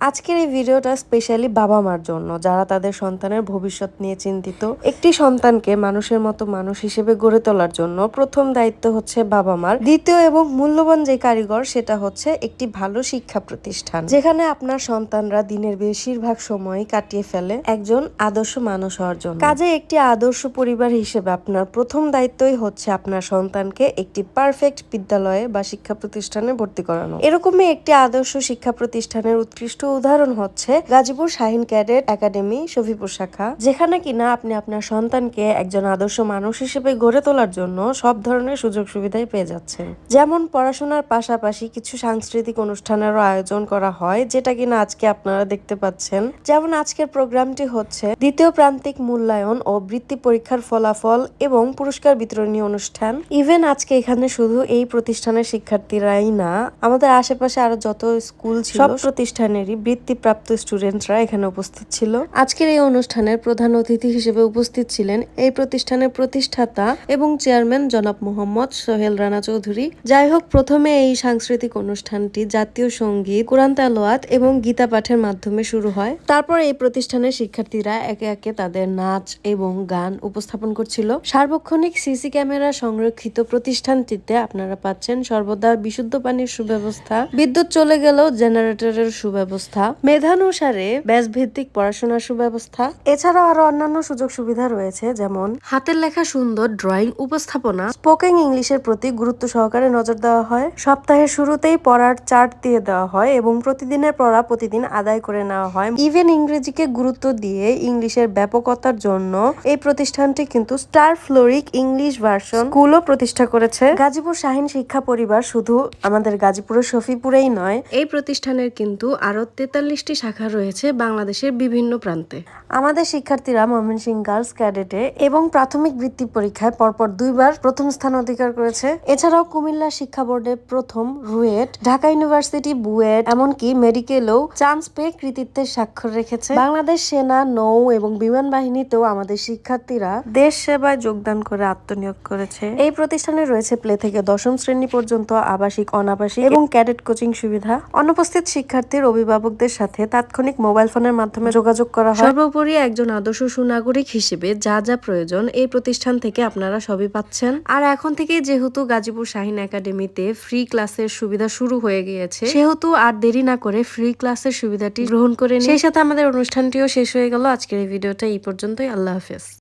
আজকের এই ভিডিওটা স্পেশালি বাবা মার জন্য, যারা তাদের সন্তানের ভবিষ্যৎ নিয়ে চিন্তিত। একটি সন্তানকে মানুষের মতো মানুষ হিসেবে গড়ে তোলার জন্য প্রথম দায়িত্ব হচ্ছে বাবা মার দ্বিতীয় এবং মূল্যবান যে কারিগর, সেটা হচ্ছে একটি ভালো শিক্ষা প্রতিষ্ঠান, যেখানে আপনার সন্তানরা দিনের বেশিরভাগ সময় কাটিয়ে ফেলে একজন আদর্শ মানুষ হওয়ার জন্য। কাজে একটি আদর্শ পরিবার হিসেবে আপনার প্রথম দায়িত্বই হচ্ছে আপনার সন্তানকে একটি পারফেক্ট বিদ্যালয়ে বা শিক্ষা প্রতিষ্ঠানে ভর্তি করানো। এরকমই একটি আদর্শ শিক্ষা প্রতিষ্ঠানের উৎকৃষ্ট উদাহরণ হচ্ছে গাজীপুর শাহিন ক্যাডেট একাডেমি শফিপুর শাখা যেখানে কিনা আপনি আপনার সন্তানকে একজন আদর্শ মানুষ হিসেবে গড়ে তোলার জন্য সব ধরনের সুযোগ সুবিধাই পেয়ে যাচ্ছেন। যেমন পড়াশোনার পাশাপাশি কিছু সাংস্কৃতিক অনুষ্ঠানেরও আয়োজন করা হয় যেটা কিনা আজকে আপনারা দেখতে পাচ্ছেন। যেমন আজকের প্রোগ্রামটি হচ্ছে দ্বিতীয় প্রান্তিক মূল্যায়ন ও বৃত্তি পরীক্ষার ফলাফল এবং পুরস্কার বিতরণী অনুষ্ঠান। ইভেন আজকে এখানে শুধু এই প্রতিষ্ঠানের শিক্ষার্থীরাই না আমাদের আশেপাশে আরও যত স্কুল ছিল সব প্রতিষ্ঠানেরই বৃত্তিপ্রাপ্ত স্টুডেন্টরা এখানে উপস্থিত ছিল। আজকের এই অনুষ্ঠানের প্রধান অতিথি হিসেবে উপস্থিত ছিলেন এই প্রতিষ্ঠানের প্রতিষ্ঠাতা এবং চেয়ারম্যান জনাব মোহাম্মদ সোহেল রানা চৌধুরী। যাই হোক, প্রথমে এই সাংস্কৃতিক অনুষ্ঠানটি জাতীয় সংগীত, কোরআন তালোয়াত এবং গীতা পাঠের মাধ্যমে শুরু হয়। তারপর এই প্রতিষ্ঠানের শিক্ষার্থীরা একে একে তাদের নাচ এবং গান উপস্থাপন করছিল। সার্বক্ষণিক সিসি ক্যামেরা সংরক্ষিত প্রতিষ্ঠানটিতে আপনারা পাচ্ছেন সর্বদা বিশুদ্ধ পানির সুব্যবস্থা। বিদ্যুৎ চলে গেলেও জেনারেটরের সুব্যবস্থা। মেধানুসারে ব্যাস ভিত্তিক পড়াশোনার সুব্যবস্থা, এছাড়াও আরও অন্যান্য সুযোগ সুবিধা রয়েছে, যেমন হাতের লেখা সুন্দর ড্রয়িং উপস্থাপনা, স্পোকেন ইংলিশের প্রতি গুরুত্ব সহকারে নজর দেওয়া হয়, সপ্তাহের শুরুতেই পড়ার চার্ট দিয়ে দেওয়া হয় এবং প্রতিদিনের পড়া প্রতিদিন আদায় করে নেওয়া হয়। ইভেন ইংরেজিকে গুরুত্ব দিয়ে ইংলিশের ব্যাপকতার জন্য এই প্রতিষ্ঠানটি কিন্তু স্টার ফ্লোরিক ইংলিশ ভার্সন স্কুলও প্রতিষ্ঠা করেছে। গাজীপুর শাহিন শিক্ষা পরিবার শুধু আমাদের গাজীপুরের শফিপুরেই নয়, এই প্রতিষ্ঠানের কিন্তু আরও তেতাল্লিশটি শাখা রয়েছে বাংলাদেশের বিভিন্ন প্রান্তে। আমাদের শিক্ষার্থীরা ময়মনসিংহ গার্লস ক্যাডেটে এবং প্রাথমিক বৃত্তি পরীক্ষায় পরপর দুইবার প্রথম স্থান অধিকার করেছে। এছাড়াও কুমিল্লা শিক্ষা বোর্ডে প্রথম রুয়েট, ঢাকা ইউনিভার্সিটি বুয়েট, এমনকি মেডিকেলেও চান্স পেয়ে কৃতিত্বের স্বাক্ষর রেখেছে। বাংলাদেশ সেনা, নৌ এবং বিমান বাহিনীতেও আমাদের শিক্ষার্থীরা দেশ সেবায় যোগদান করে আত্মনিয়োগ করেছে। এই প্রতিষ্ঠানে রয়েছে প্লে থেকে দশম শ্রেণি পর্যন্ত আবাসিক, অনাবাসিক এবং ক্যাডেট কোচিং সুবিধা। অনুপস্থিত শিক্ষার্থীর অভিভাবকদের সাথে তাৎক্ষণিক মোবাইল ফোনের মাধ্যমে যোগাযোগ করা হয়। সর্বোপরি একজন আদর্শ সুনাগরিক হিসেবে যা যা প্রয়োজন এই প্রতিষ্ঠান থেকে আপনারা সবই পাচ্ছেন। আর এখন থেকে যেহেতু গাজীপুর শাহিন একাডেমিতে ফ্রি ক্লাসের সুবিধা শুরু হয়ে গিয়েছে সেহেতু আর দেরি না করে ফ্রি ক্লাসের সুবিধাটি গ্রহণ করে। সেই সাথে আমাদের অনুষ্ঠানটিও শেষ হয়ে গেল। আজকের এই ভিডিওটা এই পর্যন্তই। আল্লাহ হাফেজ।